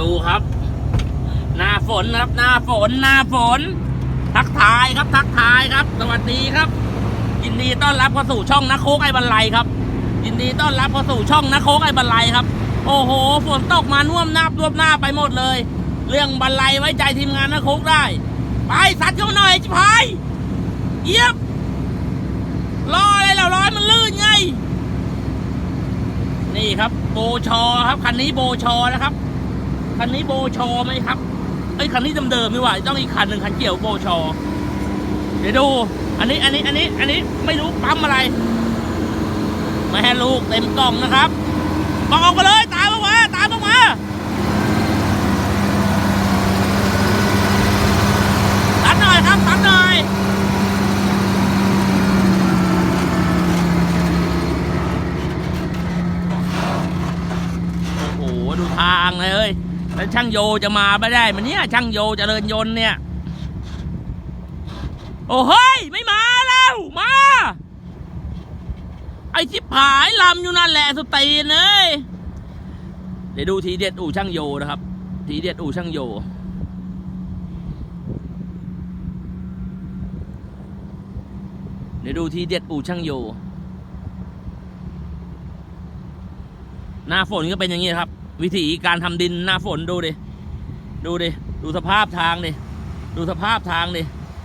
ดูครับ หน้าฝนครับหน้าฝนหน้าฝน ทักทายครับทักทายครับ สวัสดีครับ ยินดีต้อนรับเข้าสู่ช่องนักโคกไอ้บันไลครับ ยินดีต้อนรับเข้าสู่ช่องนักโคกไอ้บันไลครับ โอ้โหฝนตกมาน่วมนาบน่วมหน้าไปหมดเลย เรื่องบันไลไว้ใจทีมงานนักโคกได้ ไปสัตว์เข้าหน่อยจิพายเยียบรออะไรเราร้อยมันลื่นไง นี่ครับโบชอครับ คันนี้โบชอนะครับ คันนี้โบชอไหมครับเอ้คันนี้เดิมๆนี่หว่าต้องอีกคันหนึ่งคันเกี่ยวโบชอ เดี๋ยวดู อันนี้อันนี้อันนี้อันนี้ไม่รู้ปั๊มอะไรแม่ลูกเต็มกล่องนะครับบอกออกมาเลยตามออกมาตามออกมาตัดหน่อยครับตัดหน่อยโอ้โหดูทางเลย แล้วช่างโยจะมาไม่ได้มันเนี่ยช่างโยเจริญยนต์เนี่ย โอ้เฮ้ย ไม่มาแล้ว มา ไอ้ชิบหายลำอยู่นั่นแหละสตีนเอ้ยเดี๋ยวดูทีเด็ดอู่ช่างโยนะครับ ทีเด็ดอู่ช่างโย เดี๋ยวดูทีเด็ดอู่ช่างโย หน้าฝนก็เป็นอย่างนี้ครับ วิธีการทำดินหน้าฝนดูดิ ดูดิ ดูสภาพทางดิ ดูสภาพทางดิ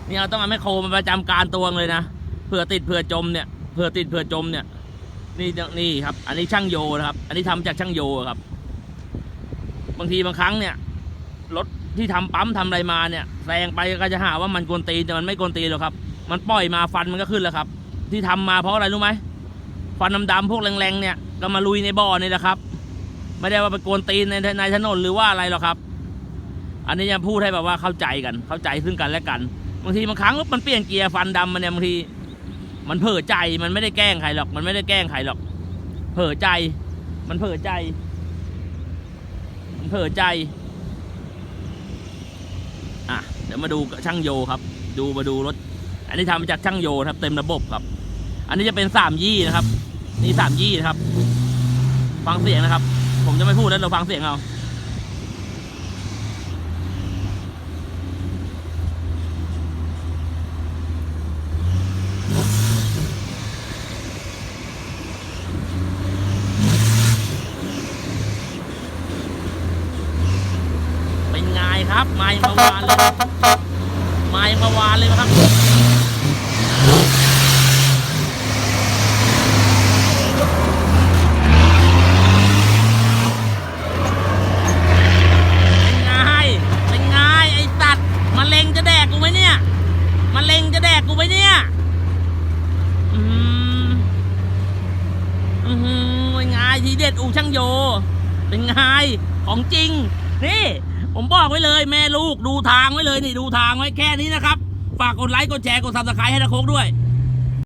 นี่เราต้องเอาแมคโครมาประจำการตัวเลยนะ เผื่อติดเผื่อจมเนี่ย เผื่อติดเผื่อจมเนี่ย นี่นี่ครับ อันนี้ช่างโยนะครับ อันนี้ทำจากช่างโยครับ บางทีบางครั้งเนี่ยรถที่ทำปั๊มทำอะไรมาเนี่ยแซงไปก็จะหาว่ามันกวนตีนแต่มันไม่กวนตีนหรอกครับ มันปล่อยมาฟันมันก็ขึ้นแล้วครับ ที่ทำมาเพราะอะไรรู้ไหมฟันดำๆพวกแรงๆเนี่ยก็มาลุยในบ่อนี่แหละครับ ไม่ได้ว่าไปโกนตีนในในถนนหรือว่าอะไรหรอกครับ อันนี้จะพูดให้แบบว่าเข้าใจกัน เข้าใจซึ่งกันและกันบางทีบางครั้งมันเปลี่ยนเกียร์ฟันดำมันเนี่ยบางที มันเผลอใจมันไม่ได้แกล้งใครหรอก มันไม่ได้แกล้งใครหรอก เผลอใจ มันเผลอใจ มันเผลอใจอะเดี๋ยวมาดูช่างโยครับ ดูมาดูรถ อันนี้ทำมาจากช่างโยครับ เต็มระบบครับ อันนี้จะเป็นสามยี่นะครับ นี่สามยี่นะครับ ฟังเสียงนะครับ ผมจะไม่พูดแล้วเราฟังเสียงเอาเป็นไงครับมายังมาวานเลยมายังมาวานเลยนะครับ เป็นไง เป็นไงไอ้สัตว์มะเร็งจะแด กกูไหมเนี่ยมะเร็งจะแดกกูไหมเนี่ย อืมอือหือเป็นไงทีเด็ดอู่ช่างโย เป็นไงของจริง นี่ ผมบอกไว้เลยแม่ลูกดูทางไว้เลยนี่ดูทางไว้แค่นี้นะครับ ฝากกดไลค์กดแชร์กดซับสไครต์ให้ตะโคกด้วย